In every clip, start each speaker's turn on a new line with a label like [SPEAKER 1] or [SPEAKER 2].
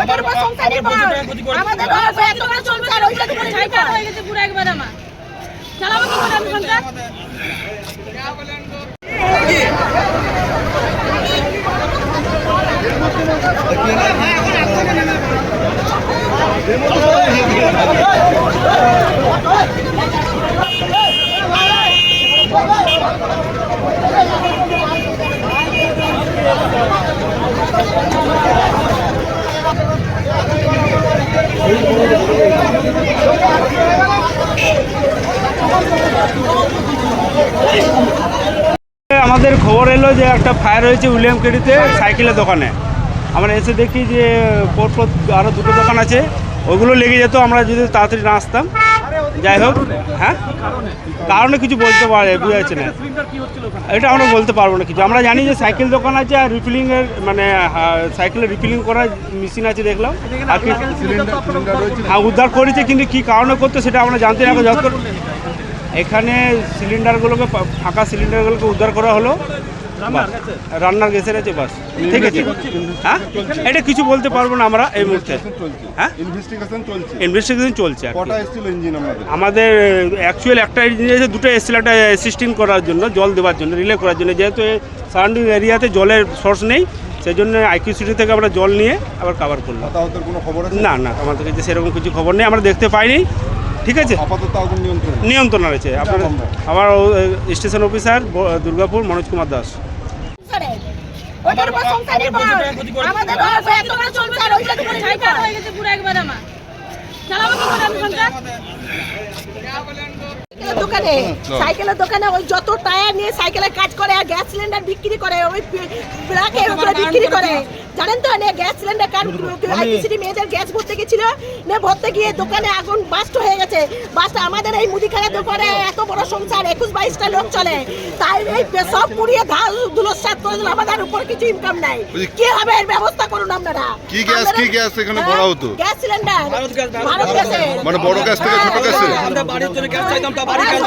[SPEAKER 1] ওটার উপর সংসার নির্ভর। আমাদের ঘর এত বড় সংসার ওইটার উপরে নির্ভর
[SPEAKER 2] হয়ে গেছে পুরো একবার আমার। চালাবো কি করে আমি সংসার
[SPEAKER 3] আমাদের খবর এলো যে একটা ফায়ার হয়েছে উইলিয়াম কেডিতে সাইকেলের দোকানে। আমরা এসে দেখি যে পরপর আরও দুটো দোকান আছে, ওগুলো লেগে যেত, আমরা যদি তাড়াতাড়ি না আসতাম। যাই হোক হ্যাঁ? কারণে কিছু বলতে পারে বোঝা না। এটা আমরা বলতে পারব না কিছু। আমরা জানি যে সাইকেল দোকান আছে আর রিফিলিংয়ের মানে সাইকেলের রিফিলিং করার মেশিন আছে দেখলাম। আর কি হ্যাঁ উদ্ধার করেছে, কিন্তু কী কারণে করতো সেটা আমরা জানতে না। যত এখানে সিলিন্ডারগুলোকে, ফাঁকা সিলিন্ডারগুলোকে উদ্ধার করা হলো। রান্নার গ্যাসের আছে বাস। ঠিক আছে। হ্যাঁ? এটা কিছু বলতে পারব না আমরা এই মুহূর্তে। হ্যাঁ?
[SPEAKER 4] ইনভেস্টিগেশন চলছে। আমাদের?
[SPEAKER 3] অ্যাকচুয়াল একটা ইঞ্জিন আছে দুটো এসেছিল একটা অ্যাসিস্টিং করার জন্য জল দেওয়ার জন্য রিলে করার জন্য। যেহেতু সারাউন্ডিং এরিয়াতে জলের সোর্স নেই সেই জন্য আইকিউ সিটি থেকে আমরা জল নিয়ে আবার কাভার করলাম। না না আমাদের কাছে সেরকম কিছু খবর নেই আমরা দেখতে পাইনি। ঠিক আছে?
[SPEAKER 4] নিয়ন্ত্রণ
[SPEAKER 3] নিয়ন্ত্রণ রয়েছে। আপনার আমার স্টেশন অফিসার দুর্গাপুর মনোজ কুমার দাস।
[SPEAKER 2] হয়ে
[SPEAKER 1] সাইকেলের দোকানে সাইকেলের দোকানে ওই যত টায়ার নিয়ে সাইকেলের কাজ করে আর গ্যাস সিলিন্ডার বিক্রি করে ওই উপরে বিক্রি করে। জানেন তো নে গ্যাস সিলিন্ডার মেয়েদের গ্যাস ভরতে গেছিল? নে ভরতে গিয়ে দোকানে আগুন বাস্ট হয়ে গেছে আমাদের এই মুদিখানা দোকানে এত বড় সংসার একুশ বাইশটা লোক চলে। তাই এই সব পুড়িয়ে ধাল ধুলোসাত করে দিল আমাদের উপর কিছু ইনকাম নাই। কি হবে এর ব্যবস্থা করুন আপনারা?
[SPEAKER 4] কি গ্যাস, কি গ্যাস এখানে ভরা হতো?
[SPEAKER 1] Gas cylinder. ভারত গ্যাসের।
[SPEAKER 4] মানে বড় গ্যাস থেকে ছোট গ্যাসে
[SPEAKER 5] আমরা বাড়ির জন্য গ্যাস চাইতাম তা বাড়ি গ্যাস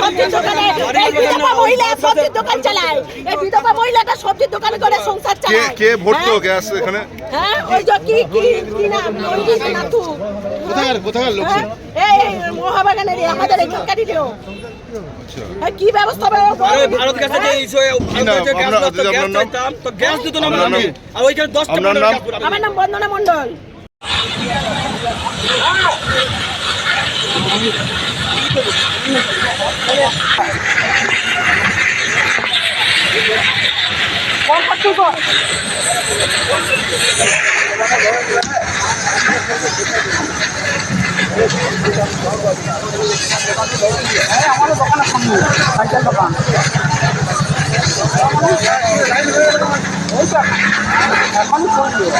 [SPEAKER 1] সবজির দোকানে এই বিধবা মহিলা সবজির দোকান চালায়। এই বিধবা মহিলাটা সবজির দোকান করে সংসার চালায়।
[SPEAKER 4] কে ভরতো
[SPEAKER 1] হ্যাঁ?
[SPEAKER 4] গ্যাস এখানে?
[SPEAKER 1] হ্যাঁ ওই যে কি কি কি নাম?
[SPEAKER 4] কোথাকার কোথাকার লোক?
[SPEAKER 1] হ্যাঁ, এই মহাবাগানের আমাদের লোক হ্যাঁ, কি ব্যবস্থা হবে
[SPEAKER 5] ভারত গ্যাসে যে ইস্যু? ভারত যে গ্যাস? চাইতাম তো গ্যাস দিত না? আর ওইখানে দশটা
[SPEAKER 4] আপনার
[SPEAKER 5] পনেরোটা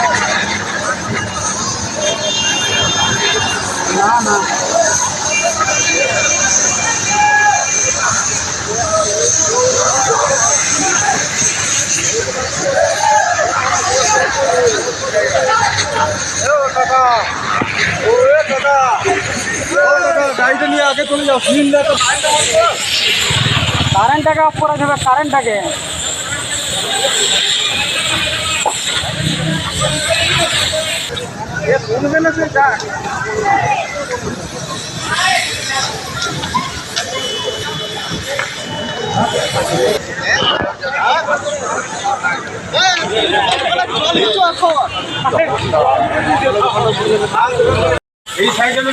[SPEAKER 4] নাম?
[SPEAKER 5] পুরো
[SPEAKER 1] আমার নাম বন্দনা মন্ডল
[SPEAKER 5] গাড়িটা নিয়ে আগে চলে যাও
[SPEAKER 6] কারেন্টটাকে অফ করা যাবে কারেন্টটাকে।
[SPEAKER 5] এই সাইকেলে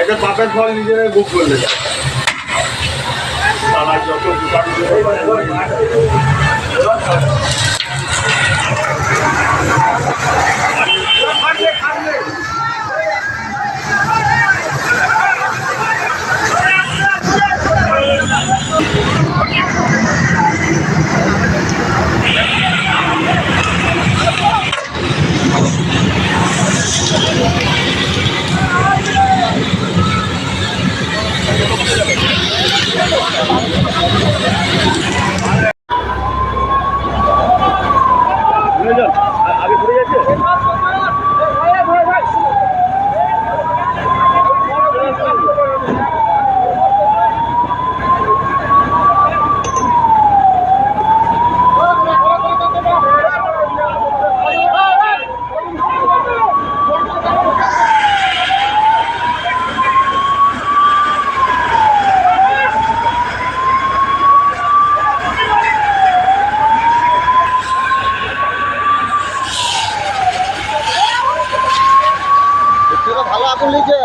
[SPEAKER 5] একটা পাপের ফল নিজেরাই বুক করলে তারা যত দোকান ভালো আগুন লিখে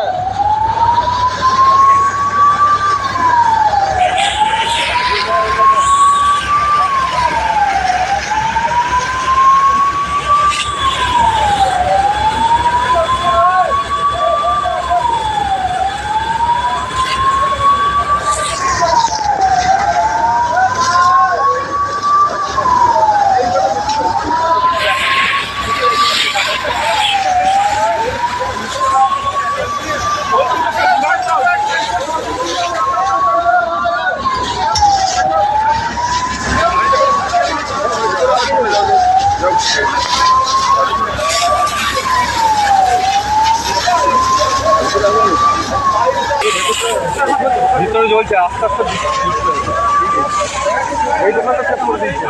[SPEAKER 5] ভিতরে জ্বলছে আস্তে আস্তে এই দোকানটা শেষ করে দিচ্ছে